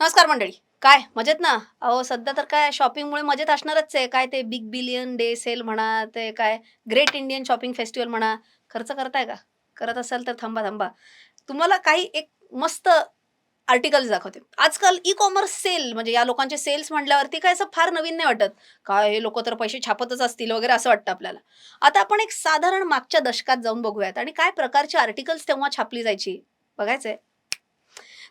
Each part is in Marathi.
नमस्कार मंडळी. काय? मजेत ना? अहो सध्या तर काय शॉपिंगमुळे मजेत असणारच आहे. काय ते बिग बिलियन डे सेल म्हणा ते काय ग्रेट इंडियन शॉपिंग फेस्टिवल म्हणा खर्च करताय का? करत असाल तर थांबा थांबा. तुम्हाला काही एक मस्त आर्टिकल्स दाखवते. आजकाल ई कॉमर्स सेल म्हणजे या लोकांचे सेल्स म्हटल्यावरती काय असं फार नवीन नाही वाटत. काय हे लोक तर पैसे छापतच असतील वगैरे असं वाटतं आपल्याला. आता आपण एक साधारण मागच्या दशकात जाऊन बघूयात. आणि काय प्रकारचे आर्टिकल्स तेव्हा छापली जायची? बघायचंय.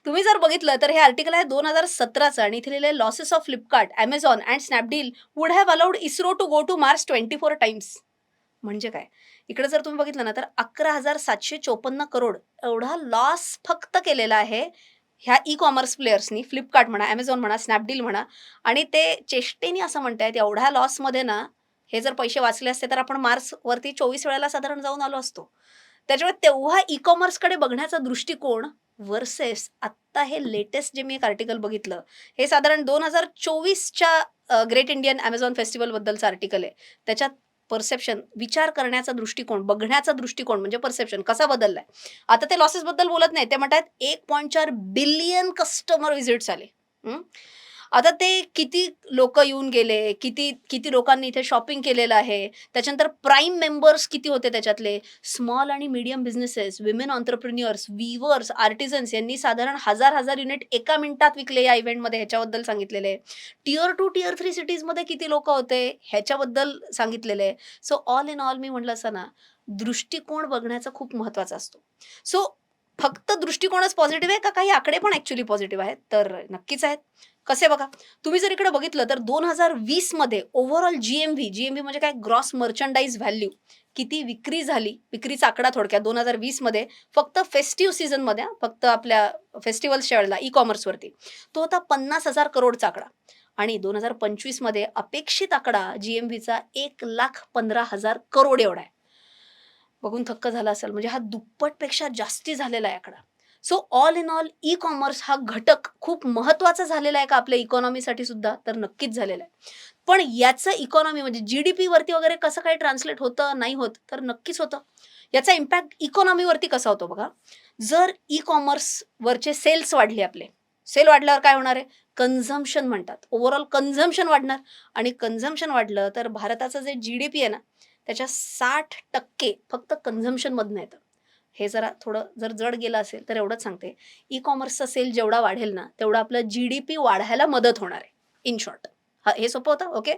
तुम्ही जर बघितलं तर हे आर्टिकल आहे दोन हजार सतराचं आणि इथे लिहिले losses of Flipkart Amazon and Snapdeal would have allowed ISRO to go to Mars twenty four times म्हणजे काय? इकडे जर तुम्ही बघितलं ना तर अकरा हजार सातशे चोपन्न करोड एवढा लॉस फक्त केलेला आहे ह्या ई कॉमर्स प्लेयर्सनी फ्लिपकार्ट म्हणा अमेझॉन म्हणा स्नॅपडील म्हणा. आणि ते चेष्टेनी असं म्हणतायत एवढ्या लॉसमध्ये ना हे जर पैसे वाचले असते तर आपण मार्सवरती चोवीस वेळेला साधारण जाऊन आलो असतो. त्याच्यामुळे तेव्हा ई कॉमर्सकडे बघण्याचा दृष्टिकोन वर्सेस आत्ता हे लेटेस्ट जे मी एक आर्टिकल बघितलं हे साधारण दोन हजार चोवीसच्या ग्रेट इंडियन अमेझॉन फेस्टिवलबद्दलचं आर्टिकल आहे. त्याच्यात परसेप्शन विचार करण्याचा दृष्टिकोन बघण्याचा दृष्टिकोन म्हणजे पर्सेप्शन कसा बदललाय? आता ते लॉसेस बद्दल बोलत नाही ते म्हणतात एक पॉईंट चार बिलियन कस्टमर व्हिजिट्स आले. आता ते किती लोक येऊन गेले किती किती लोकांनी इथे शॉपिंग केलेलं आहे त्याच्यानंतर प्राईम मेंबर्स किती होते त्याच्यातले? स्मॉल आणि medium businesses women entrepreneurs weavers artisans यांनी साधारण हजार हजार युनिट एका मिनिटात विकले या इव्हेंटमध्ये ह्याच्याबद्दल सांगितलेले. आहे टिअर टू टिअर थ्री सिटीजमध्ये किती लोक होते? ह्याच्याबद्दल सांगितलेलं. आहे सो ऑल इन ऑल मी म्हटलं असं ना दृष्टिकोन बघण्याचा खूप महत्त्वाचा असतो. सो फक्त दृष्टिकोनच पॉझिटिव्ह आहे का काही आकडे पण ऍक्च्युली पॉझिटिव्ह आहेत? तर नक्कीच आहेत. कसे बघा तुम्ही जर इकडे बघितलं तर दोन हजार वीसमध्ये overall G M V G M म्हणजे काय? ग्रॉस मर्चंडाईज व्हॅल्यू किती विक्री झाली? विक्रीचा आकडा थोडक्यात दोन हजार वीसमध्ये फक्त फेस्टिव्ह सीझनमध्ये मध्ये फक्त आपल्या फेस्टिवल्सच्या वेळेला ई कॉमर्सवरती तो होता पन्नास हजार करोडचा आकडा. आणि दोन हजार पंचवीसमध्ये अपेक्षित आकडा जी एम व्हीचा एक लाख पंधरा हजार करोड एवढा आहे. बघून थक्क झाला असेल. म्हणजे हा दुप्पटपेक्षा जास्ती झालेला आहे आकडा. So all in all e commerce हा घटक खूप महत्त्वाचा झालेला आहे का आपल्या इकॉनॉमीसाठी सुद्धा? तर नक्कीच झालेला आहे. पण याचं इकॉनॉमी म्हणजे जी डी पीवरती वगैरे कसं काही ट्रान्सलेट होतं नाही होत तर नक्कीच होतं. याचा इम्पॅक्ट इकॉनॉमीवरती कसा होतो बघा? जर ई कॉमर्सवरचे सेल्स वाढले आपले सेल वाढल्यावर काय होणार आहे? कन्झम्शन म्हणतात. ओव्हरऑल कन्झम्शन वाढणार. आणि कन्झम्शन वाढलं तर भारताचं जे जी डी पी आहे ना त्याच्या साठ टक्के फक्त कन्झम्शनमधनं येतं. हे जरा थोडं जर जड गेलं असेल तर एवढंच सांगते. ई कॉमर्सचा सेल जेवढा वाढेल ना तेवढा आपलं जी डी पी वाढायला मदत होणार आहे. इन शॉर्ट हा हे सोपं होतं? ओके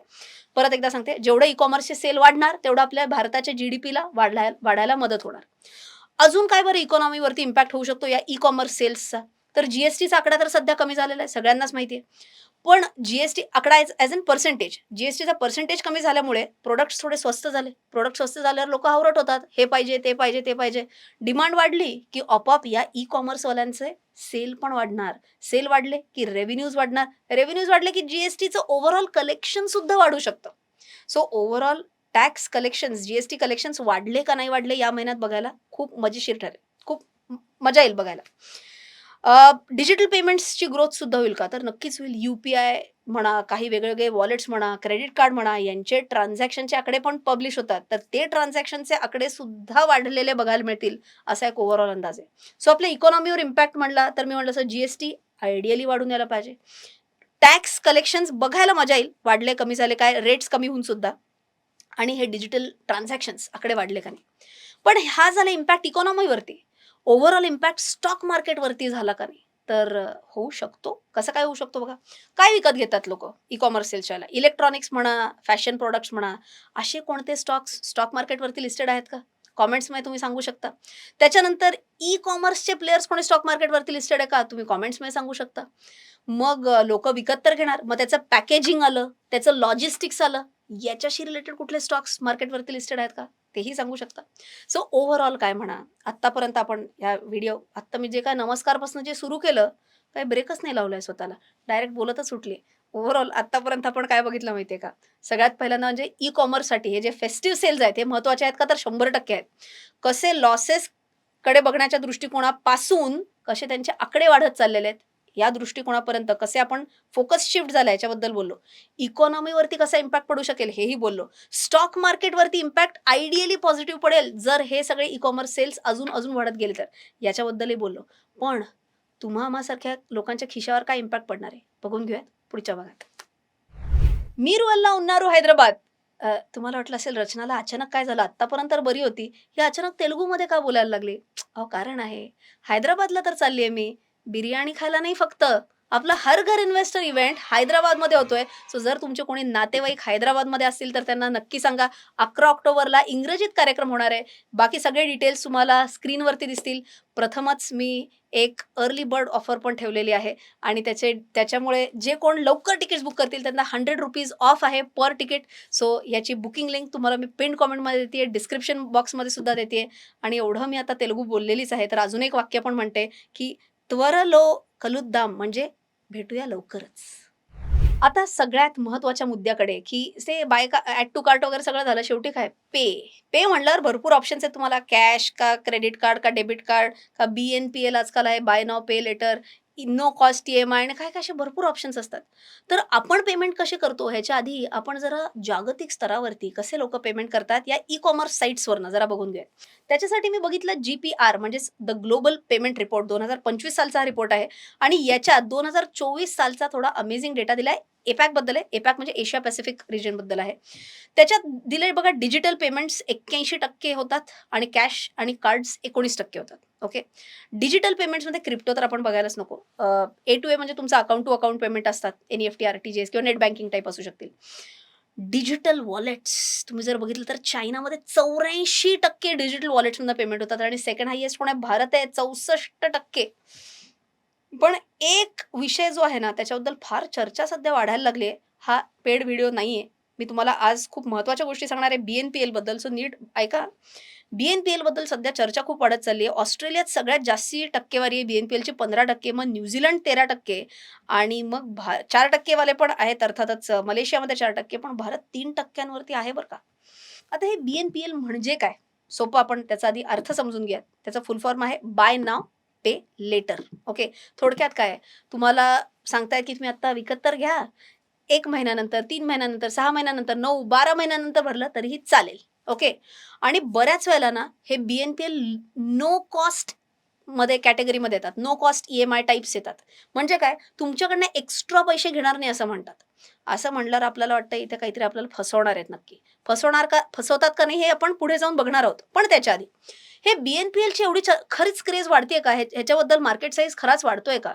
परत एकदा सांगते. जेवढं ई कॉमर्सचे सेल वाढणार तेवढं आपल्या भारताच्या जी डी पीला वाढला वाढायला मदत होणार. अजून काय बरं इकॉनॉमीवरती इम्पॅक्ट होऊ शकतो या ई कॉमर्स सेल्सचा तर जीएसटीचा आकडा तर सध्या कमी झालेला आहे. सगळ्यांनाच माहिती आहे. पण जीएसटी आकडा ॲज अन पर्सेंटेज जीएसटीचा पर्सेंटेज कमी झाल्यामुळे प्रोडक्ट्स थोडे स्वस्त झाले. प्रोडक्ट स्वस्त झाल्यावर लोक आवरट होतात. हे पाहिजे ते पाहिजे ते पाहिजे. डिमांड वाढली की आपोआप या ई कॉमर्सवाल्यांचे सेल पण वाढणार. सेल वाढले की रेव्हेन्यूज वाढणार. रेव्हेन्यूज वाढले की जीएसटीचं ओव्हरऑल कलेक्शन सुद्धा वाढू शकतं. So overall tax collections GST collections वाढले का नाही वाढले या महिन्यात बघायला खूप मजेशीर ठरेल. खूप मजा येईल बघायला. डिजिटल पेमेंट्सची ग्रोथ सुद्धा होईल का? तर नक्कीच होईल. यू पी आय म्हणा काही वेगवेगळे वॉलेट्स म्हणा क्रेडिट कार्ड म्हणा यांचे ट्रान्झॅक्शनचे आकडे पण पब्लिश होतात. तर ते ट्रान्झॅक्शनचे आकडे सुद्धा वाढलेले बघायला मिळतील असा एक ओव्हरऑल अंदाज आहे. सो आपल्या इकॉनॉमीवर इम्पॅक्ट म्हणला तर मी म्हटलं असं जीएसटी आयडियली वाढून यायला पाहिजे. टॅक्स कलेक्शन्स बघायला मजा येईल. वाढले कमी झाले काय? रेट्स कमी होऊन सुद्धा. आणि हे डिजिटल ट्रान्झॅक्शन्स आकडे वाढले का नाही? पण हा झाला इम्पॅक्ट इकॉनॉमीवरती ओव्हरऑल इम्पॅक्ट स्टॉक मार्केटवरती झाला का नाही? तर होऊ शकतो. कसं काय होऊ शकतो बघा? काय विकत घेतात लोक? ई कॉमर्स सेल्सच्या इलेक्ट्रॉनिक्स म्हणा फॅशन प्रोडक्ट्स म्हणा असे कोणते स्टॉक्स स्टॉक मार्केटवरती लिस्टेड आहेत का? कॉमेंट्समध्ये तुम्ही सांगू शकता. त्याच्यानंतर ई कॉमर्सचे प्लेयर्स कोणी स्टॉक मार्केटवरती लिस्टेड आहे का? तुम्ही कॉमेंट्समध्ये सांगू शकता. मग लोक विकत तर घेणार. मग त्याचं पॅकेजिंग आलं त्याचं लॉजिस्टिक्स आलं. याच्याशी रिलेटेड कुठले स्टॉक्स मार्केटवरती लिस्टेड आहेत का? तेही सांगू शकता. सो ओव्हरऑल काय म्हणा आत्तापर्यंत आपण या व्हिडिओ आत्ता मी जे काय नमस्कारपासून जे सुरू केलं काही ब्रेकच नाही लावलाय स्वतःला. डायरेक्ट बोलतच सुटले. ओव्हरऑल आत्तापर्यंत आपण काय बघितलं माहितीये का? सगळ्यात पहिल्यांदा म्हणजे ई कॉमर्ससाठी हे जे फेस्टिव्ह सेल्स आहेत हे महत्त्वाचे आहेत का? तर शंभर टक्के आहेत. कसे लॉसेस कडे बघण्याच्या दृष्टिकोनापासून कसे त्यांचे आकडे वाढत चाललेले आहेत? या दृष्टिकोनापर्यंत कसे आपण फोकस शिफ्ट झाला याच्याबद्दल बोललो. इकॉनॉमीवरती कसा इम्पॅक्ट पडू शकेल हेही बोललो. स्टॉक मार्केटवरती इम्पॅक्ट आयडियली पॉझिटिव्ह पडेल जर हे सगळे ई कॉमर्स सेल्स अजून अजून वाढत गेले तर. याच्याबद्दलही बोललो. पण तुम्हा आम्हासारख्या लोकांच्या खिशावर काय इम्पॅक्ट पडणार आहे? बघून घेऊयात पुढच्या भागात. मीर वल्ला उन्नारू हैदराबाद. तुम्हाला वाटलं असेल रचनाला अचानक काय झालं? आतापर्यंत तर बरी होती. ही अचानक तेलुगूमध्ये का बोलायला लागली? अहो कारण आहे. हैदराबादला तर चालली आहे मी. बिर्याणी खायला नाही फक्त. आपला हर घर इन्व्हेस्टर इव्हेंट हैदराबादमध्ये होतोय. सो जर तुमचे कोणी नातेवाईक हैदराबादमध्ये असतील तर त्यांना नक्की सांगा. अकरा ऑक्टोबरला इंग्रजीत कार्यक्रम होणार आहे. बाकी सगळे डिटेल्स तुम्हाला स्क्रीनवरती दिसतील. प्रथमच मी एक अर्ली बर्ड ऑफर पण ठेवलेली आहे. आणि त्याचे त्याच्यामुळे जे कोण लवकर तिकीट्स बुक करतील त्यांना हंड्रेड रुपीज ऑफ आहे पर तिकीट सो याची बुकिंग लिंक तुम्हाला मी पिन कॉमेंटमध्ये देते डिस्क्रिप्शन बॉक्समध्ये सुद्धा देते आणि एवढं मी आता तेलुगू बोललेलीच आहे. तर अजून एक वाक्य पण म्हणते की त्वरलो कलुद्दाम म्हणजे भेटूया लवकरच. आता सगळ्यात महत्त्वाच्या मुद्द्याकडे की ते बायका ॲड टू कार्ट वगैरे सगळं झालं शेवटी काय? पे. पे म्हणल्यावर भरपूर ऑप्शन्स आहेत तुम्हाला. कॅश का क्रेडिट कार्ड का डेबिट कार्ड का बी एन पी एल आजकाल आहे buy now pay later no cost E M I आणि काय काय असे भरपूर ऑप्शन्स असतात. तर आपण पेमेंट कसे करतो? ह्याच्या आधी आपण जरा जागतिक स्तरावरती कसे लोक पेमेंट करतात? या ई कॉमर्स साईट्सवरनं जरा बघून घ्या त्याच्यासाठी मी बघितलं जी पी आर म्हणजेच द ग्लोबल पेमेंट रिपोर्ट दोन हजार पंचवीस सालचा हा रिपोर्ट आहे. आणि याच्यात दोन हजार चोवीस सालचा थोडा अमेझिंग डेटा दिलाय. एपॅकबद्दल आहे. एपॅक म्हणजे एशिया पॅसिफिक रिजनबद्दल आहे. त्याच्यात दिले बघा डिजिटल पेमेंट्स एक्क्याऐंशी टक्के होतात आणि कॅश आणि कार्ड्स एकोणीस टक्के होतात. ओके? डिजिटल पेमेंट्समध्ये क्रिप्टो तर आपण बघायलाच नको. ए टू ए म्हणजे तुमचं अकाउंट टू अकाउंट पेमेंट असतात. N F T R T G S किंवा नेट बँकिंग टाईप असू शकतील. डिजिटल वॉलेट्स तुम्ही जर बघितलं तर चायनामध्ये चौऱ्याऐंशी टक्के डिजिटल वॉलेट्समधून पेमेंट होतात आणि सेकंड हायएस्ट कोण आहे? भारत आहे चौसष्ट टक्के. पण एक विषय जो आहे ना त्याच्याबद्दल फार चर्चा सध्या वाढायला लागली आहे. हा पेड व्हिडिओ नाही आहे मी तुम्हाला आज खूप महत्त्वाच्या गोष्टी सांगणार आहे. बी एन पी एलबद्दल सो नीट ऐका. बी एन पी एलबद्दल सध्या चर्चा खूप वाढत चालली आहे. ऑस्ट्रेलियात सगळ्यात जास्ती टक्केवारी आहे बी एन पी एलची पंधरा टक्के मग न्यूझीलंड तेरा टक्के आणि मग भा चार टक्केवाले पण आहेत अर्थातच मलेशियामध्ये चार टक्के पण भारत तीन टक्क्यांवरती आहे बरं का. आता हे बी एन पी एल म्हणजे काय? सोपं आपण त्याचा आधी अर्थ समजून घ्या त्याचा फुल फॉर्म आहे buy now pay later okay थोडक्यात काय तुम्हाला सांगताय की तुम्ही आता विकत तर घ्या. एक महिन्यानंतर तीन महिन्यानंतर सहा महिन्यानंतर नऊ बारा महिन्यानंतर भरलं तरीही चालेल. ओके? आणि बऱ्याच वेळेला ना हे B N P L no कॉस्टमध्ये कॅटेगरीमध्ये येतात. No cost E M I types येतात. म्हणजे काय? तुमच्याकडनं एक्स्ट्रा पैसे घेणार नाही असं म्हणतात. असं म्हणल्यावर आपल्याला वाटतं इथे काहीतरी आपल्याला फसवणार आहेत नक्की. फसवणार का फसवतात का नाही हे आपण पुढे जाऊन बघणार आहोत. पण त्याच्या आधी हे बी एन पी एलची एवढी च- खरीच क्रेज वाढते का? हे- ह्याच्याबद्दल मार्केट साईज खराच वाढतोय का?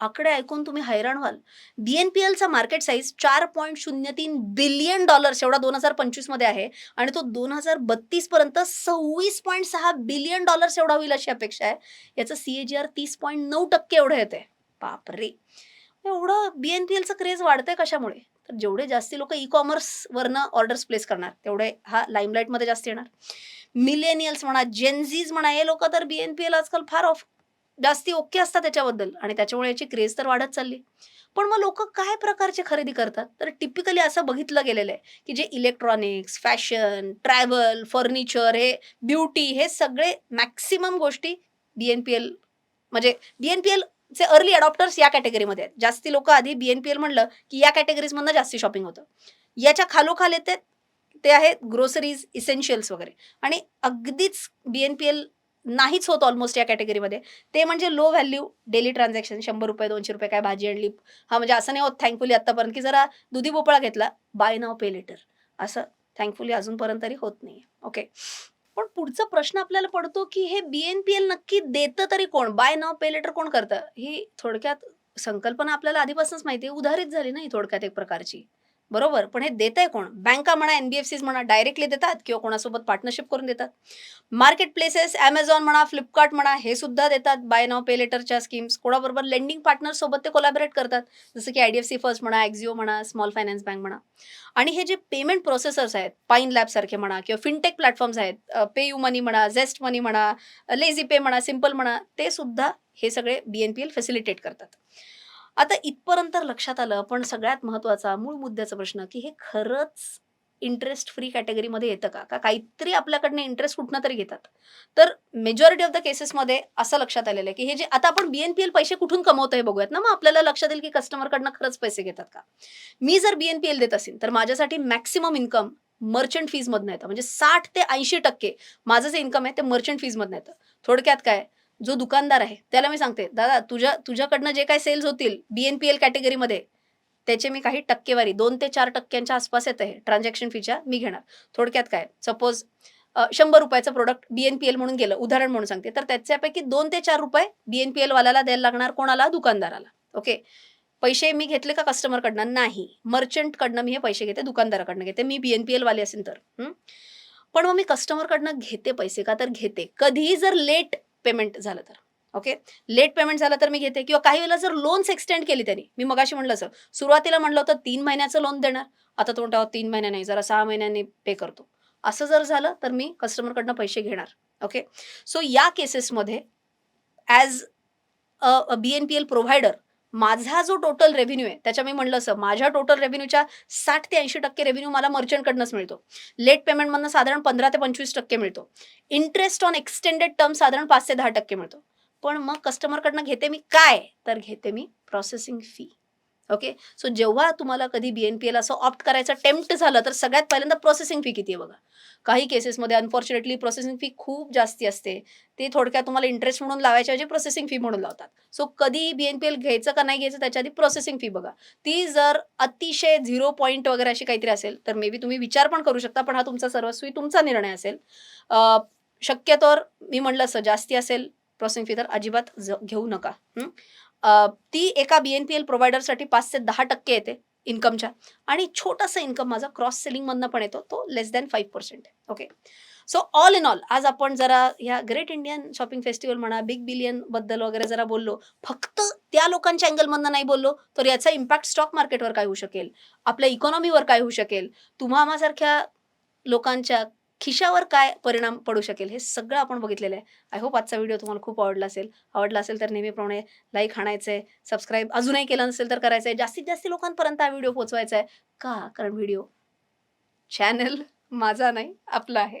आकडे ऐकून तुम्ही हैराण व्हाल. बीएनपीएलचा मार्केट साईज चार पॉईंट शून्य तीन बिलियन डॉलर्स एवढा दोन हजार पंचवीसमध्ये आहे. आणि तो दोन हजार बत्तीस पर्यंत सव्वीस पॉईंट सहा बिलियन डॉलर्स एवढा होईल अशी अपेक्षा आहे. याचं सीएजीआर जी आर तीस पॉईंट नऊ टक्के एवढं येते बापरे. एवढं बी एन पी क्रेज वाढतंय कशामुळे? तर जेवढे जास्ती लोक ई कॉमर्स वरनं ऑर्डर्स प्लेस करणार तेवढे हा लाईमलाईटमध्ये जास्त येणार. मिलेनियल्स म्हणा जेनझीज म्हणा हे लोक तर बी एन पी एल आजकाल फार ऑफ जास्ती ओके असतात त्याच्याबद्दल. आणि त्याच्यामुळे याची क्रेज तर वाढत चालली. पण मग लोक काय प्रकारचे खरेदी करतात? तर टिपिकली असं बघितलं गेलेलं आहे की जे इलेक्ट्रॉनिक्स फॅशन ट्रॅव्हल फर्निचर हे ब्युटी हे सगळे मॅक्सिमम गोष्टी बी एन पी एल म्हणजे बी एन पी एलचे अर्ली अडॉप्टर्स या कॅटेगरीमध्ये आहेत. जास्ती लोक आधी बी एन पी एल म्हणलं की या कॅटेगरीजमधनं जास्ती शॉपिंग होतं. याच्या खालोखाल येते ते आहेत ग्रोसरीज इसेन्शियल्स वगैरे. आणि अगदीच बी एन पी एल नाहीच होत ऑलमोस्ट या कॅटेगरीमध्ये ते म्हणजे लो व्हॅल्यू डेली ट्रान्झॅक्शन शंभर रुपये दोनशे रुपये काय भाजी आणली. हा म्हणजे असं नाही होत थँकफुली आत्तापर्यंत की जरा दुधी भोपळा घेतला बाय नाव पे लेटर असं थँकफुली अजूनपर्यंत तरी होत नाही ओके पण पुढचा प्रश्न आपल्याला पडतो की हे बी एन पी एल नक्की देतं तरी कोण? बाय नाव पे लेटर कोण करतं? ही थोडक्यात संकल्पना आपल्याला आधीपासूनच माहिती आहे. उधारीत झाली नाही थोडक्यात एक प्रकारची. बरोबर. पण हे देत आहे कोण? बँका म्हणा एनबीएफसीज म्हणा डायरेक्टली देतात किंवा कोणासोबत पार्टनरशिप करून देतात. मार्केट प्लेसेस ॲमेझॉन म्हणा फ्लिपकार्ट म्हणा हे सुद्धा देतात. बाय नाव पे लेटरच्या स्कीम्स कोणाबरोबर लेंडिंग पार्टनर सोबत ते कोलॅबरेट करतात. जसं की आयडीएफसी फर्स्ट म्हणा एक्झिओ म्हणा स्मॉल फायनान्स बँक म्हणा. आणि हे जे पेमेंट प्रोसेसर्स आहेत पाईन लॅब सारखे म्हणा किंवा फिनटेक प्लॅटफॉर्म्स आहेत पे यू मनी म्हणा झेस्ट मनी म्हणा लेझी पे म्हणा सिंपल म्हणा ते सुद्धा हे सगळे B N P L facilitate करतात. आता इथपर्यंत तर लक्षात आलं पण सगळ्यात महत्त्वाचा मूळ मुद्द्याचा प्रश्न की हे खरंच इंटरेस्ट फ्री कॅटेगरीमध्ये येतं का? का काहीतरी आपल्याकडनं इंटरेस्ट कुठनं तरी घेतात? तर मेजॉरिटी ऑफ द केसेसमध्ये असं लक्षात आलेलं आहे की हे जे आता आपण बीएनपीएल पैसे कुठून कमवतो हे बघूयात ना? मग आपल्याला लक्षात येईल की कस्टमरकडनं खरंच पैसे घेतात का? मी जर बीएनपीएल देत असेल तर माझ्यासाठी मॅक्सिमम इन्कम मर्चंट फीजमधनं येतं. म्हणजे साठ ते ऐंशी टक्के माझं जे इन्कम आहे ते मर्चंट फीजमधनं येतं. थोडक्यात काय? जो दुकानदार आहे त्याला मी सांगते दादा तुझ्या तुझ्याकडनं जे काय सेल्स होतील बीएनपीएल कॅटेगरीमध्ये त्याचे मी काही टक्केवारी दोन ते चार टक्क्यांच्या आसपास येत आहे ट्रान्झॅक्शन फीच्या मी घेणार. थोडक्यात काय सपोज शंभर रुपयाचं product B N P L म्हणून गेलं उदाहरण म्हणून सांगते तर त्याच्यापैकी दोन ते चार रुपये बी एन पी एल वाल्याला द्यायला लागणार कोणाला? दुकानदाराला. ओके? पैसे मी घेतले का कस्टमरकडनं नाही. मर्चंटकडनं मी हे पैसे घेते दुकानदाराकडनं घेते. मी बी एन पी एल असेल तर. पण मग मी कस्टमरकडनं घेते पैसे का? तर घेते. कधीही जर लेट पेमेंट झालं तर. ओके लेट पेमेंट झालं तर मी घेते. किंवा काही वेळेला जर लोन्स एक्सटेंड केली त्यांनी मी मगाशी म्हणलं सर सुरुवातीला म्हणलं होतं तीन महिन्याचं लोन देणार. आता तो म्हणतो तीन महिन्या नाही जरा सहा महिन्यांनी पे करतो. असं जर झालं तर मी कस्टमरकडनं पैसे घेणार. ओके सो या केसेसमध्ये as a B N P L provider माझा जो टोटल रेव्हेन्यू आहे त्याच्या मी म्हणलं असं माझ्या टोटल रेव्हेन्यूच्या साठ ते ऐंशी टक्के रेव्हेन्यू मला मर्चंटकडनंच मिळतो. लेट पेमेंटमधनं साधारण पंधरा ते पंचवीस टक्के मिळतो. इंटरेस्ट ऑन एक्सटेंडेड टर्म साधारण पाच ते दहा टक्के मिळतो. पण मग कस्टमरकडनं घेते मी काय? तर घेते मी प्रोसेसिंग फी ओके सो जेव्हा तुम्हाला कधी बी एन पी एल असं ऑप्ट करायचं टेम्प्ट झालं तर सगळ्यात पहिल्यांदा प्रोसेसिंग फी किती आहे बघा? काही केसेसमध्ये अनफॉर्च्युनेटली प्रोसेसिंग फी खूप जास्ती असते. ते थोडक्यात तुम्हाला इंटरेस्ट म्हणून लावायच्याऐवजी प्रोसेसिंग फी म्हणून लावतात. सो कधी बी एन पी एल घ्यायचं का नाही घ्यायचं त्याच्या आधी प्रोसेसिंग फी बघा. ती जर अतिशय झिरो पॉईंट वगैरे अशी काहीतरी असेल तर मे बी तुम्ही विचार पण करू शकता पण हा तुमचा सर्वस्वी तुमचा निर्णय असेल. शक्यतोवर मी म्हणलं असं जास्ती असेल प्रोसेसिंग फी तर अजिबात घेऊ नका. ती एका बी एन पी एल प्रोव्हायडरसाठी पाच ते दहा टक्के येते इन्कमच्या आणि छोटासा इन्कम माझा क्रॉस सेलिंगमधनं पण येतो तो लेस दॅन फाईव्ह पर्सेंट आहे. Okay so all in all आज आपण जरा ह्या ग्रेट इंडियन शॉपिंग फेस्टिवल म्हणा बिग बिलियनबद्दल वगैरे जरा बोललो. फक्त त्या लोकांच्या अँगलमधनं नाही बोललो तर याचा इम्पॅक्ट स्टॉक मार्केटवर काय होऊ शकेल? आपल्या इकॉनॉमीवर काय होऊ शकेल? तुम्हा आम्हासारख्या लोकांच्या खिशावर काय परिणाम पडू शकेल हे सगळं आपण बघितलेलं आहे. आय होप आजचा व्हिडिओ तुम्हाला खूप आवडला असेल. आवडला असेल तर नेहमीप्रमाणे लाईक आणायचं आहे सबस्क्राईब अजूनही केलं नसेल तर करायचं आहे जास्तीत जास्त लोकांपर्यंत हा व्हिडिओ पोचवायचा आहे का? कारण व्हिडिओ चॅनल माझा नाही आपला आहे.